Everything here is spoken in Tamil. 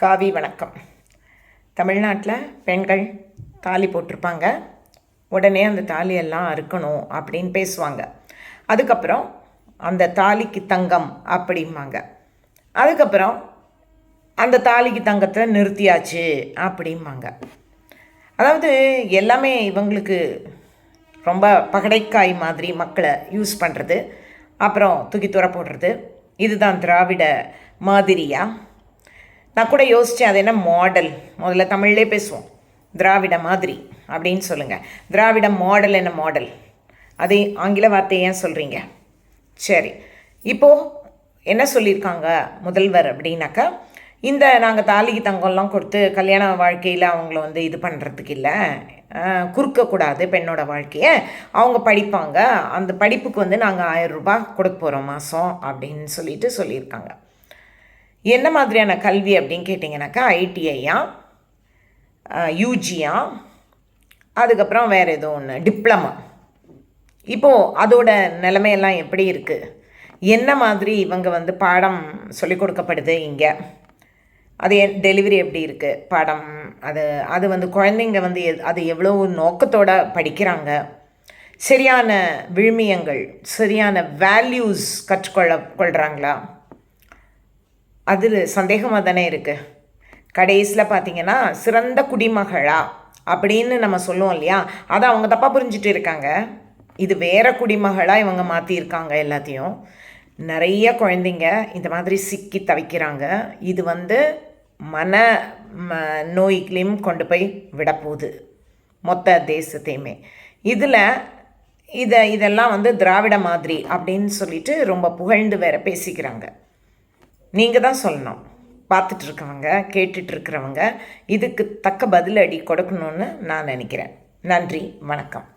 காவி வணக்கம். தமிழ்நாட்டில் பெண்கள் தாலி போட்டிருப்பாங்க. உடனே அந்த தாலியெல்லாம் அறுக்கணும் அப்படின்னு பேசுவாங்க. அதுக்கப்புறம் அந்த தாலிக்கு தங்கம் அப்படிம்பாங்க. அதுக்கப்புறம் அந்த தாலிக்கு தங்கத்தை நிறுத்தியாச்சு அப்படிம்பாங்க. அதாவது எல்லாமே இவங்களுக்கு ரொம்ப பகடைக்காய் மாதிரி மக்களை யூஸ் பண்ணுறது அப்புறம் தூக்கி துற போடுறது. இதுதான் திராவிட மாதிரியாக நான் கூட யோசித்தேன் அது என்ன மாடல் முதல்ல தமிழ்லே பேசுவோம். திராவிட மாதிரி அப்படின்னு சொல்லுங்கள் திராவிட மாடல் என்ன மாடல் அதே ஆங்கில வார்த்தையை ஏன் சொல்கிறீங்க சரி. இப்போது என்ன சொல்லியிருக்காங்க முதல்வர் அப்படின்னாக்கா இந்த நாங்கள் தாலிக்கு தங்கம்லாம் கொடுத்து கல்யாண வாழ்க்கையில் அவங்கள வந்து இது பண்ணுறதுக்கு இல்லை. குறுக்கக்கூடாது பெண்ணோட வாழ்க்கையை. அவங்க படிப்பாங்க. அந்த படிப்புக்கு வந்து நாங்கள் ஆயிரம் ரூபாய் கொடுக்க போகிறோம் மாதம் அப்படின்னு சொல்லிட்டு சொல்லியிருக்காங்க. என்ன மாதிரியான கல்வி அப்படின்னு கேட்டிங்கனாக்கா ஐடிஐயா யூஜியா அதுக்கப்புறம் வேறு எதுவும் ஒன்று டிப்ளமா இப்போது அதோட நிலைமையெல்லாம் எப்படி இருக்குது என்ன மாதிரி இவங்க வந்து பாடம் சொல்லிக் கொடுக்கப்படுது இங்கே? அது டெலிவரி எப்படி இருக்குது பாடம் அது அது வந்து குழந்தைங்க வந்து எ அது எவ்வளோ நோக்கத்தோடு படிக்கிறாங்க? சரியான விழுமியங்கள் சரியான வேல்யூஸ் கற்றுக்கொள்ள கொள்கிறாங்களா அது சந்தேகமாக தானே இருக்குது கடைசியில் பார்த்தீங்கன்னா சிறந்த குடிமகளா? அப்படின்னு நம்ம சொல்லுவோம் இல்லையா? அதை அவங்க தப்பாக புரிஞ்சுட்டு இருக்காங்க. இது வேற குடிமகளாக இவங்க மாற்றியிருக்காங்க எல்லாத்தையும். நிறைய குழந்தைங்க இந்த மாதிரி சிக்கி தவிக்கிறாங்க. இது வந்து மன ம நோய்களையும் கொண்டு போய் விடப்போகுது. மொத்த தேசத்தையுமே. இதில் இதை இதெல்லாம் வந்து திராவிட மாதிரி அப்படின்னு சொல்லிட்டு ரொம்ப புகழ்ந்து வேற பேசிக்கிறாங்க. நீங்கள் தான் சொல்லணும். பார்த்துட்ருக்கவங்க கேட்டுட்ருக்கிறவங்க இதுக்கு தக்க பதிலடி கொடுக்கணும்னு நான் நினைக்கிறேன். நன்றி வணக்கம்.